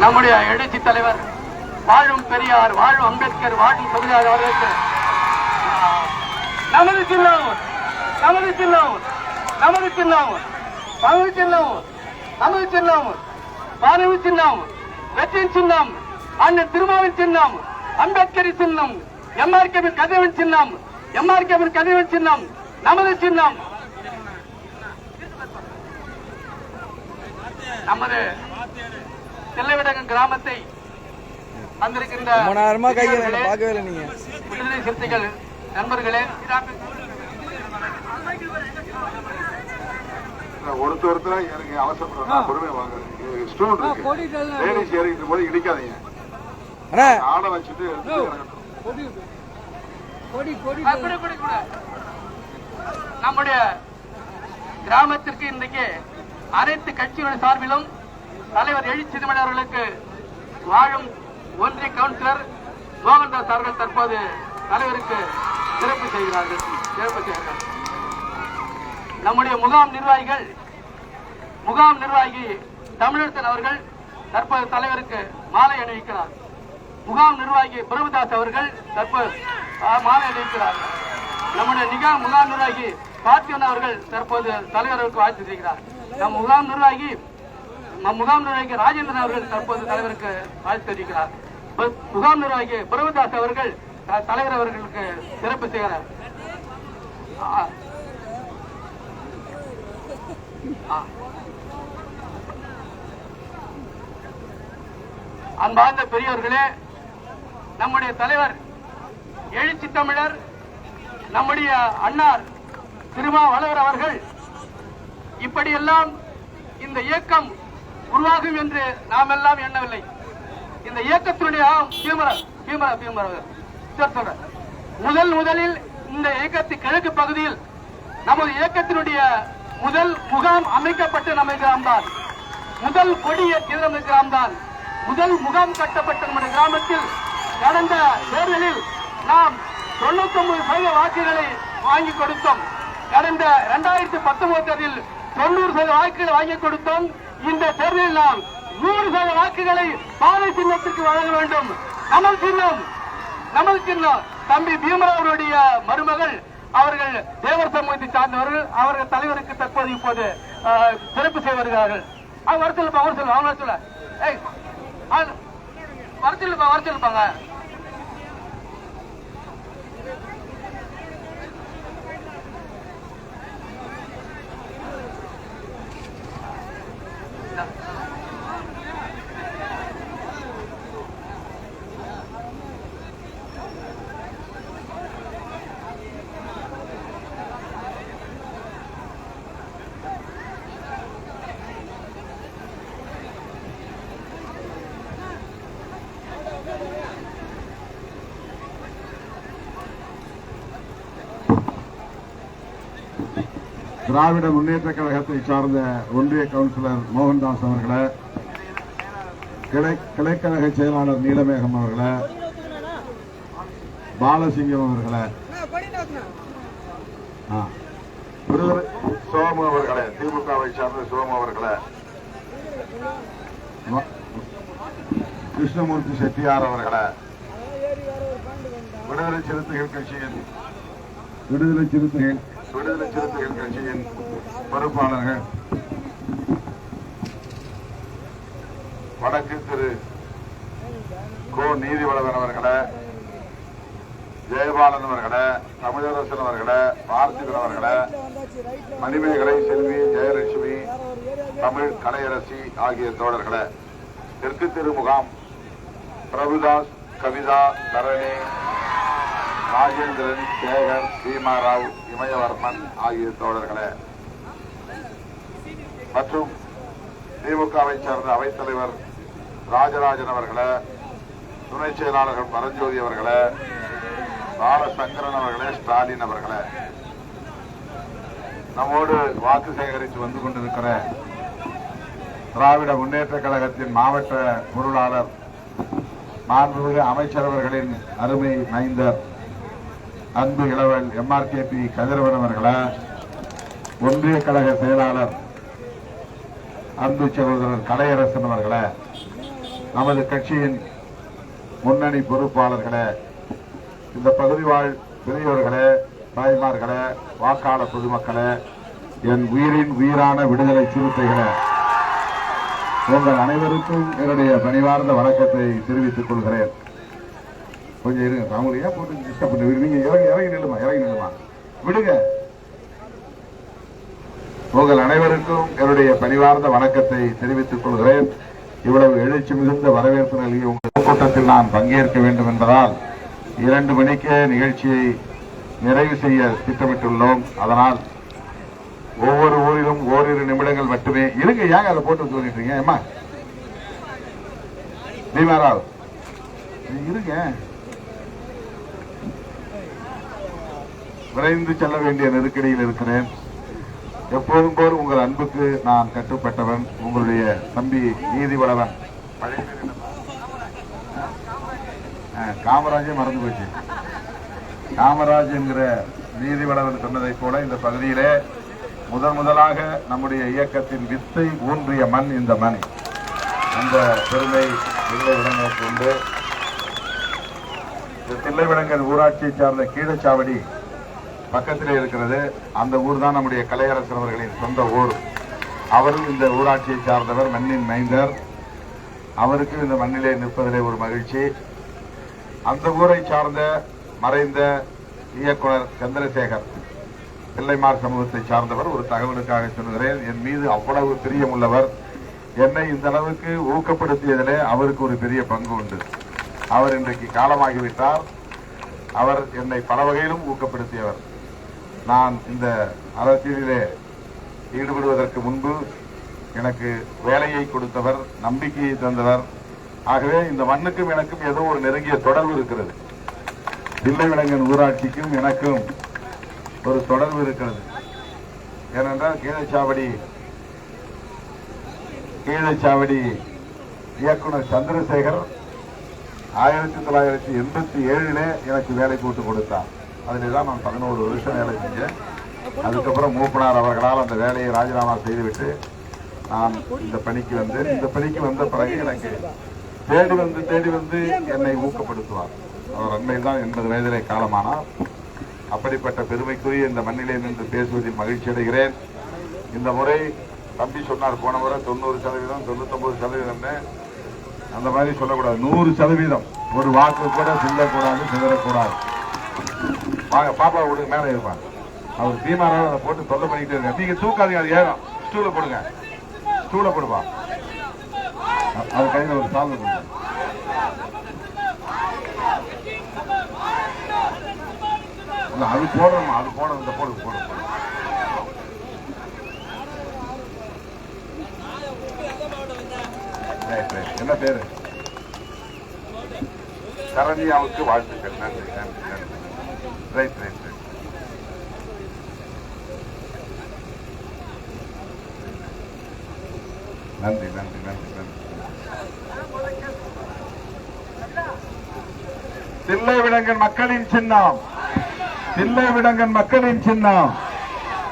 நம்முடைய எழுச்சி தலைவர் வாழும் பெரியார் வாழும் அம்பேத்கர் வாழும் தொகுதியார் அவர்களுக்கு நமது சின்னம் நமது சின்னம் நமது சின்னம் பங்கு சின்னம் நமது சின்னம் பாரதி சின்னம் வெற்றியின் சின்னம் அண்ணன் திருமாவின் சின்னம் அம்பேத்கரின் சின்னம் எம்ஆர்கேவின் கதிரவன் சின்னம் எம்ஆர்கேவின் கதிரவன் சின்னம் நமது சின்னம். நமது தில்லைவிடகம் கிராமத்தை வந்திருக்கின்ற விடுதலை சிறுத்தைகள் நண்பர்களே ஒருத்தர் ஒருத்தரா எனக்கு அவசரப்படுறேன் பொறுமையா வாங்க. ஸ்டோன் இருக்கு. லேடிஸ் போது இடிக்காதீங்க. அண்ணா. ஆடை வச்சுட்டு. நம்முடைய கிராமத்திற்கு இன்றைக்கு அனைத்து கட்சிகளின் சார்பிலும் தலைவர் எழுச்சிதுமணி அவர்களுக்கு வாழும் ஒன்றிய கவுன்சிலர் மோகன்தாஸ் அவர்கள் தற்போது தலைவருக்கு சிறப்பு செய்கிறார்கள். சிறப்பு செய்கிறார்கள். நம்முடைய முகாம் நிர்வாகிகள் முகாம் நிர்வாகி தமிழரசன் அவர்கள் தற்போது தலைவருக்கு மாலை அணிவிக்கிறார். முகாம் நிர்வாகி பிரபுதாஸ் அவர்கள் தற்போது மாலை அணிவிக்கிறார். நம்முடைய நிகா முகாம் நிர்வாகி பார்த்திவன் அவர்கள் தற்போது தலைவருக்கு வாழ்த்து செய்கிறார் நம் முகாம் நிர்வாகி நம் முகாம் நிர்வாகி ராஜேந்திரன் அவர்கள் தற்போது தலைவருக்கு வாழ்த்து தெரிவிக்கிறார். முகாம் நிர்வாகி பிரபுதாஸ் அவர்கள் தலைவர் அவர்களுக்கு சிறப்பு செய்கிறார் அன்பார்ந்த பெரியவர்களே நம்முடைய தலைவர் எழுச்சி தமிழர் நம்முடைய அண்ணார் திருமாவளவர் அவர்கள் இப்படியெல்லாம் இந்த இயக்கம் உருவாகும் என்று நாம் எல்லாம் எண்ணவில்லை. இந்த இயக்கத்தினுடைய பீமரா பீமரா பீமர பீமர சொல்றேன். முதல் முதலில் இந்த இயக்கத்து கிழக்கு பகுதியில் நமது இயக்கத்தினுடைய முதல் முகாம் அமைக்கப்பட்ட நமது கிராம்தான் முதல் கொடி ஏற்றியது நமது கிராமம்தான். முதல் முகாம் கட்டப்பட்ட நமது கிராமத்தில் கடந்த தேர்தலில் நாம் தொண்ணூத்தி ஒன்பது சதவீத வாக்குகளை வாங்கி கொடுத்தோம். கடந்த இரண்டாயிரத்தி பத்தொன்பது தேர்தலில் தொண்ணூறு சதவீத வாக்குகளை வாங்கி கொடுத்தோம். இந்த தேர்தலில் நாம் நூறு சதவீத வாக்குகளை பாதை சின்னத்திற்கு வழங்க வேண்டும். கமல் சின்னம் கமல் சின்னம். தம்பி பீமராவ் அவருடைய மருமகள் அவர்கள் தேவர் சமூகத்தை சார்ந்தவர்கள் அவர்கள் தலைவருக்கு தற்போது இப்போது ஆஹ், சிறப்பு செய்து வருகிறார்கள். அவங்க வர சொல்லுப்பா வர சொல்லு அவங்க சொல்ல. ஏய், ஆ- வர சொல்லுப்பா வர சொல்லுப்பாங்க திராவிட முன்னேற்ற கழகத்தை சார்ந்த ஒன்றிய கவுன்சிலர் மோகன்தாஸ் அவர்களை கிளை கிளைக்கழக செயலாளர் நீலமேகம் அவர்களை பாலசிங்கம் அவர்களை. சோமு அவர்களை திமுகவை சார்ந்த சோமு அவர்களை. கிருஷ்ணமூர்த்தி செட்டியார் அவர்களை. விடுதலை சிறுத்தைகள் கட்சியின் விடுதலை சிறுத்தைகள் விடுதலை சிறுத்தைகள் கட்சியின் பொறுப்பாளர்கள் வடக்கு திரு கோ நீதிவளவன் அவர்களை ஜெயபாலன் அவர்களை தமிழரசன் அவர்களை பார்த்திபன் அவர்களை மணிமேகலை செல்வி ஜெயலட்சுமி தமிழ் கலையரசி ஆகிய தோழர்களை தெற்கு திருமுகாம் பிரபுதாஸ் கவிதா தரணி ராஜேந்திரன் சேகர் சீமாராவ் இமயவர்மன் ஆகிய தோழர்களே. மற்றும் திமுகவை சேர்ந்த அவைத்தலைவர் ராஜராஜன் அவர்களே துணை செயலாளர்கள் பரஞ்சோதி அவர்களே பாலசங்கரன் அவர்களே ஸ்டாலின் அவர்களே. நம்மோடு வாக்கு சேகரித்து வந்து கொண்டிருக்கிற திராவிட முன்னேற்ற கழகத்தின் மாவட்ட பொருளாளர் மாண்புமிகு அமைச்சரவர்களின் அருமை மைந்தர் அன்பு இளவல் எம்ஆர்கேபி கதிரவன் அவர்களே ஒன்றிய கழக செயலாளர் அன்பு சகோதரர் கலையரசன் அவர்களே நமது கட்சியின் முன்னணி பொறுப்பாளர்களே இந்த பகுதி வாழ் பெரியோர்களே தாய்மார்களே வாக்காளர் பொதுமக்களே என் உயிரின் உயிரான விடுதலை சிறுத்தைகளே உங்கள் அனைவருக்கும் என்னுடைய பணிவார்ந்த வணக்கத்தை தெரிவித்துக் கொள்கிறேன். கொஞ்சம் இருங்க. அவங்க ஏன் போட்டு டிஸ்டர்ப் பண்ணி நீங்க இறங்கி இறங்கி நில்லுமா? இறங்கி நில்லுமா? விடுங்க. உங்கள் அனைவருக்கும் என்னுடைய பணிவார்ந்த வணக்கத்தை தெரிவித்துக் கொள்கிறேன். இவ்வளவு எழுச்சி மிகுந்த வரவேற்பு நல்கி உங்கள் கூட்டத்தில் நான் பங்கேற்க வேண்டும் என்பதால் இரண்டு மணிக்கே நிகழ்ச்சியை நிறைவு செய்ய திட்டமிட்டுள்ளோம். அதனால் ஒவ்வொரு ஊரிலும் ஓரிரு நிமிடங்கள் மட்டுமே. இருங்க ஏங்க அதை போட்டு சொல்லிட்டு இருக்கீங்க? ஏம்மா? பீமாராவ். இருங்க. விரைந்து செல்ல வேண்டிய நெருக்கடியில் இருக்கிறேன். எப்போதும் போல் உங்கள் அன்புக்கு நான் கட்டுப்பட்டவன் உங்களுடைய தம்பி நீதிவளவன். வளவன் காமராஜே மறந்து போச்சு. காமராஜ் என்கிற நீதிவளவன் சொன்னதைப் போல இந்த பகுதியிலே முதன் முதலாக நம்முடைய இயக்கத்தின் வித்தை ஊன்றிய மண் இந்த மண். அந்த பெருமை தில்லைவிடங்களுக்கு உண்டு. இந்த தில்லைவிடங்கல் ஊராட்சியை சார்ந்த கீழச்சாவடி பக்கத்திலே இருக்கிறது அந்த ஊர் தான் நம்முடைய கலையரசர் அவர்களின் சொந்த ஊர். அவரும் இந்த ஊராட்சியை சார்ந்தவர் மண்ணின் மைந்தர். அவருக்கு இந்த மண்ணிலே நிற்பதிலே ஒரு மகிழ்ச்சி. அந்த ஊரை சார்ந்த மறைந்த இயக்குனர் சந்திரசேகர் பிள்ளைமார் சமூகத்தை சார்ந்தவர் ஒரு தகவலுக்காக சொல்கிறேன் என் மீது அவ்வளவு பிரியம் உள்ளவர். என்னை இந்த அளவுக்கு ஊக்கப்படுத்தியதிலே அவருக்கு ஒரு பெரிய பங்கு உண்டு. அவர் இன்றைக்கு காலமாகிவிட்டார். அவர் என்னை பல வகையிலும் ஊக்கப்படுத்தியவர். நான் இந்த அரசியலிலே ஈடுபடுவதற்கு முன்பு எனக்கு வேலையை கொடுத்தவர் நம்பிக்கையை தந்தவர். ஆகவே இந்த மண்ணுக்கும் எனக்கும் ஏதோ ஒரு நெருங்கிய தொடர்பு இருக்கிறது. தில்லைவிலங்கன் ஊராட்சிக்கும் எனக்கும் ஒரு தொடர்பு இருக்கிறது. ஏனென்றால் கீழச்சாவடி கீழச்சாவடி இயக்குனர் சந்திரசேகர் ஆயிரத்தி தொள்ளாயிரத்தி எண்பத்தி ஏழிலே எனக்கு வேலை போட்டு கொடுத்தார். அதில் தான் நான் பதினோரு வருஷம் வேலை செஞ்சேன். அதுக்கப்புறம் மூப்பனார் அவர்களால் அந்த வேலையை ராஜினாமா செய்துவிட்டு நான் இந்த பணிக்கு வந்தேன். இந்த பணிக்கு வந்த பிறகு எனக்கு தேடி வந்து தேடி வந்து என்னை ஊக்கப்படுத்துவார். அவர் அண்மையில் தான் எண்பது வயதிலே காலமானார். அப்படிப்பட்ட பெருமைக்குரிய இந்த மண்ணிலே நின்று பேசுவதில் மகிழ்ச்சி அடைகிறேன். இந்த முறை தம்பி சொன்னார் போன முறை தொண்ணூறு சதவீதம் தொண்ணூத்தொம்பது சதவீதம்னு. அந்த மாதிரி சொல்லக்கூடாது. நூறு சதவீதம். ஒரு வாக்கு கூட சிந்தக்கூடாது சிதறக்கூடாது. வாங்க பாப்பா விடுங்க மேலே இருப்பாங்க அவர் தீமாராக அதை போட்டு தொல்லை பண்ணிக்கிட்டே இருக்காங்க நீங்க தூக்காதீங்க அது ஏறும். ஸ்டூல போடுங்க. ஸ்டூல போடுவா அது கையில் ஒரு சால்வை கொடுங்க இல்ல, அது போடணுமா? அது போடணும் இந்த போடு போடு போடு. என்ன பேரு? சரண்யாவுக்கு வாழ்த்துக்கள். நன்றி நன்றி. ரைட் ரைட் ரைட் நன்றி நன்றி நன்றி நன்றி. தில்லை விடங்கன் மக்களின் சின்னம். தில்லை விடங்கன் மக்களின் சின்னம்.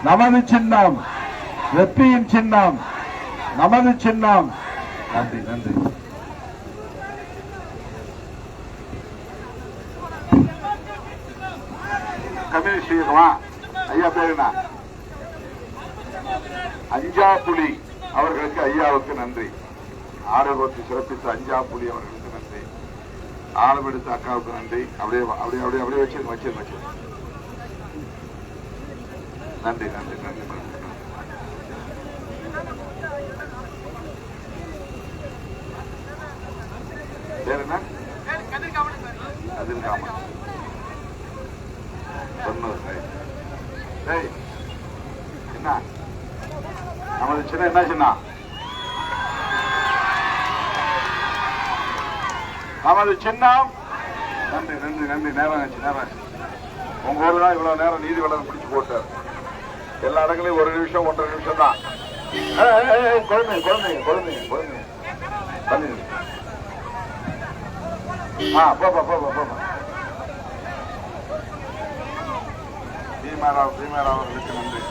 நமது சின்னம். வெற்றியின் சின்னம். நமது சின்னம். நன்றி நன்றி. கம்யூனிஸ்ட் இயக்கமா ஐயா பேரு அஞ்சா புலி அவர்களுக்கு ஐயாவுக்கு நன்றி. ஆரோக்கியத்தை சிறப்பித்த அஞ்சா புலி அவர்களுக்கு நன்றி. ஆழமெடுத்த அக்காவுக்கு நன்றி. அப்படியே அப்படியே அப்படியே அப்படியே வச்சிருங்க வச்சிருங்க வச்சிருங்க நன்றி நன்றி நன்றி நன்றி பேர் என்ன அதில் காமன் தொண்ணூறு சரி. டேய் என்ன நமது சின்ன என்ன சின்ன நமது சின்னம். நன்றி நன்றி நன்றி. நேரம் ஆச்சு நேரம் ஆச்சு உங்க ஊர்ல தான் இவ்வளவு நேரம் நீதி வளர்ந்து பிடிச்சு போட்டார். எல்லா இடங்களையும் ஒரு நிமிஷம் ஒன்றரை நிமிஷம் தான். குழந்தைங்க குழந்தைங்க குழந்தைங்க குழந்தைங்க தண்ணி ஆ போப்பா போப்பா போப்பா பீமாராவ் பீமாராவ் அவர்களுக்கு நன்றி.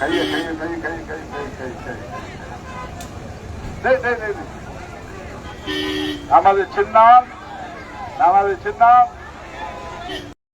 கைய கை கை கை கை கை கை கை நமது சின்னம் நமது சின்னம்.